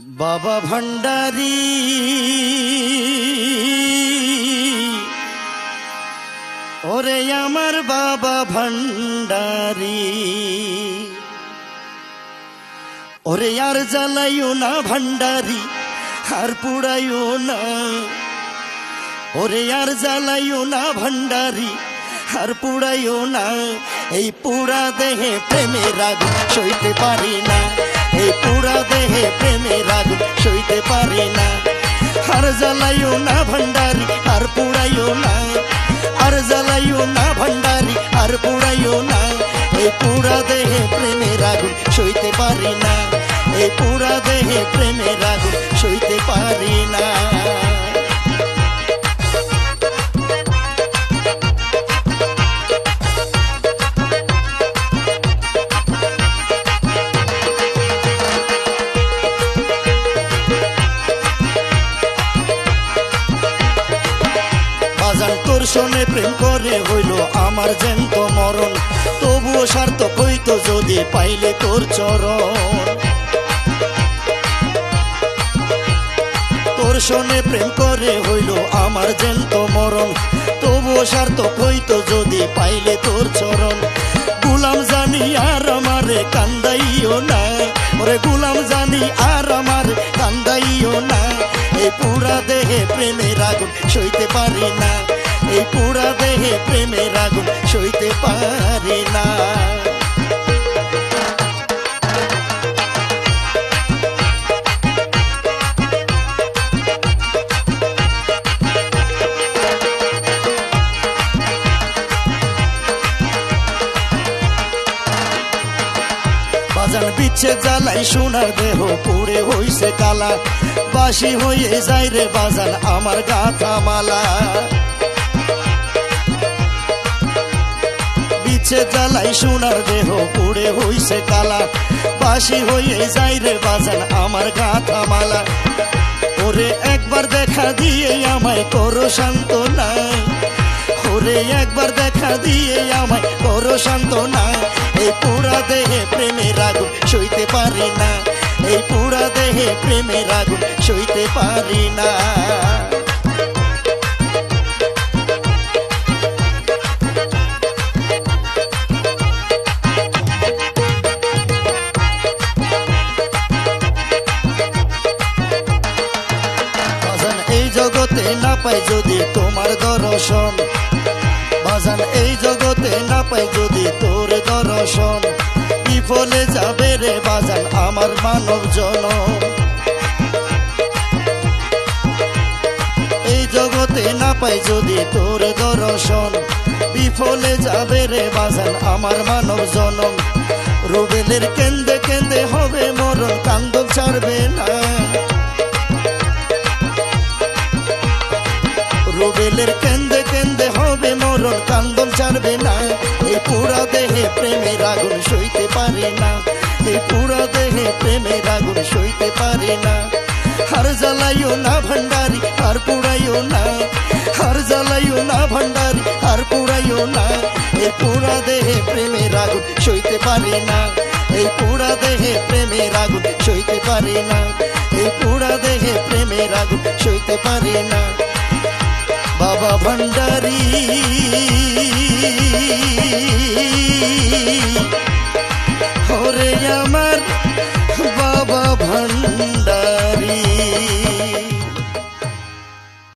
বাবা ভান্ডারি। ওরে আমার বাবা ভান্ডারি। ওরে আর জ্বালাইও না ভান্ডারি, আর পুড়াইও না। ওরে আর জ্বালাইও না ভান্ডারি, আর পুড়াইও না। এই পুরা দেহে প্রেমের আগুন সইতে পারি না, এই পুরা দেহে প্রেমের জ্বালাইও না ভান্ডারি আর পুড়াইও না আর জ্বালাইও না ভান্ডারি আর পুড়াইও না এই পুরা দেহে প্রেমের আগুন সইতে পারি না এই পুরা দেহে প্রেমের আগুন সনে প্রেম করে হইল আমার জ্যান্ত মরণ। তবুও সার্থক হইতো যদি পাইলে তোর চরণ। তোর সনে প্রেম করে হইল আমার জ্যান্ত মরণ। তবুও সার্থক হইতো যদি পাইলে তোর চরণ। গুলাম জানি আর আমারে কান্দাইও না। ওরে গুলাম জানি আর আমার কান্দাইও না। এই পুরা দেহে প্রেমের আগুন সইতে পারি না। এই পুরা দেহে প্রেমের আগুন সইতে পারি না। বাজান বিচ্ছে জ্বালাই সোনার দেহ, পুড়ে হইছে কালা। বাসি হয়ে যায় রে বাজান আমার গাথা মালা। বিচ্ছে জ্বালাই, সোনার দেহ পুড়ে হইছে কালা। বাসি হয়ে যায় রে বাজান আমার গাথা মালা। ওরে একবার দেখা দিয়ে আমায় করো শান্ত নাই ওরে একবার দেখা দিয়ে আমায় করো শান্ত না এই পুরা দেহে প্রেমের আগুন সইতে পারি না। এই পুরা দেহে প্রেমের আগুন সইতে পারি না। জগতে না পাই যদি তোমার দর্শন। বাজান, এই জগতে না পাই যদি তোর দর্শন। বিফলে যাবে রে বাজান আমার মানব জন এই জগতে না পাই যদি তোর দর্শন। বিফলে যাবে রে বাজান আমার মানব জনম রুবেলের কেন্দে রুবেলের কেন্দে কেন্দে হবে মরণ, কান্দন ছাড়বে না। এই পুরা দেহে প্রেমের আগুন সইতে পারে না। এই পুরা দেহে প্রেমের আগুন সইতে পারে না। হার জ্বালাইও না ভান্ডারি, আর পুড়াইও না। হার জ্বালাইও না ভান্ডারি, আর পুড়াইও না। এই পুরা দেহে প্রেমের আগুন সইতে পারে না। এই পুরা দেহে প্রেমের আগুন সইতে পারে না। এই পুরা দেহে প্রেমের আগুন সইতে পারে না। বাবা ভান্ডারি ওরে আমার